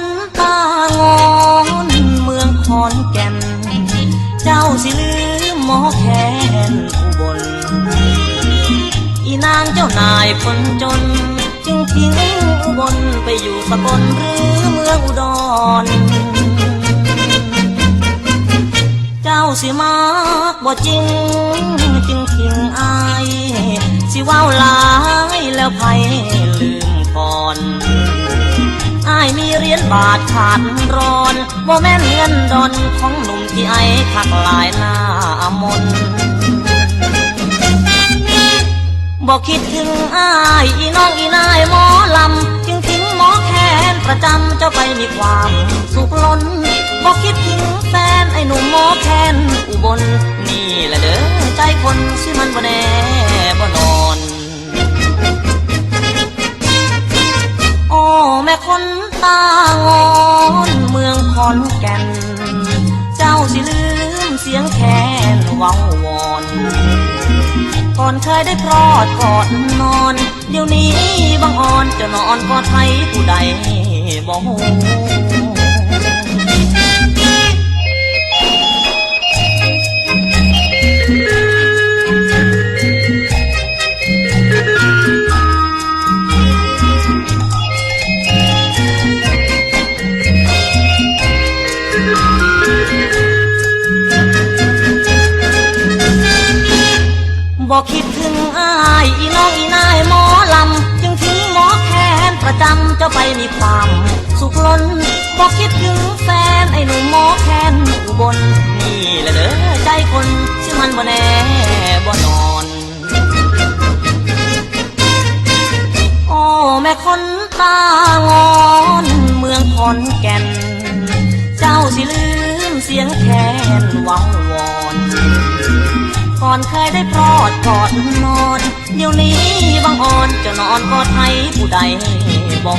นตางอนเมืองขอนแก่น เจ้าสิลืมหมอแคนอุบล อีนางเจ้านายคนจน จึงทิ้งอุบลไปอยู่สกลหรือเมืองอุดร เจ้าสิมากบ่จริง จึงทิ้งอาย สิว้าหลายแล้วไผลืมก่อน ยมีเหรียญบาทขาดร้อนบ่แม่นเงินดอนของหนุ่มที่ไอคักหลายหน้ามนบอกคิดถึงอายอีน้องอีนายหมอลำจึงทิ้งหมอแคนประจำเจ้าไปมีความสุขล้นบอกคิดถึงแฟนไอ้หนุ่มหมอแคนอุบลนี่แหละเด้อใจคนสิมันบ่แน่บ่นอน โอ้แม่คน ตางอนเมืองขอนแก่น เจ้าสิลืมเสียงแคนว้าวอนก่อนเคยได้พรอดกอดนอน เดี๋ยวนี้บางอ่อนจะนอนกอดใครผู้ใดบ่ บอกคิดถึงอายอีน้องอีนายหมอลำ จึงทิ้งหมอแคนประจำจ้าไปมีความสุขล้นบอกคิดถึงแฟนไอ้หนุ่มหมอแคนอุบลนี่แหละเด้อใจคนซึ่งมันบ่แน่บ่นอน โอ้ แม่คนตางอน เมืองขอนแก่น เจ้าสิลืมเสียงแคนหวังวอนก่อนเคยได้พรอดกอดนอน เดี๋ยวนี้บังอ่อนจะนอนกอดไทยผู้ใดบ่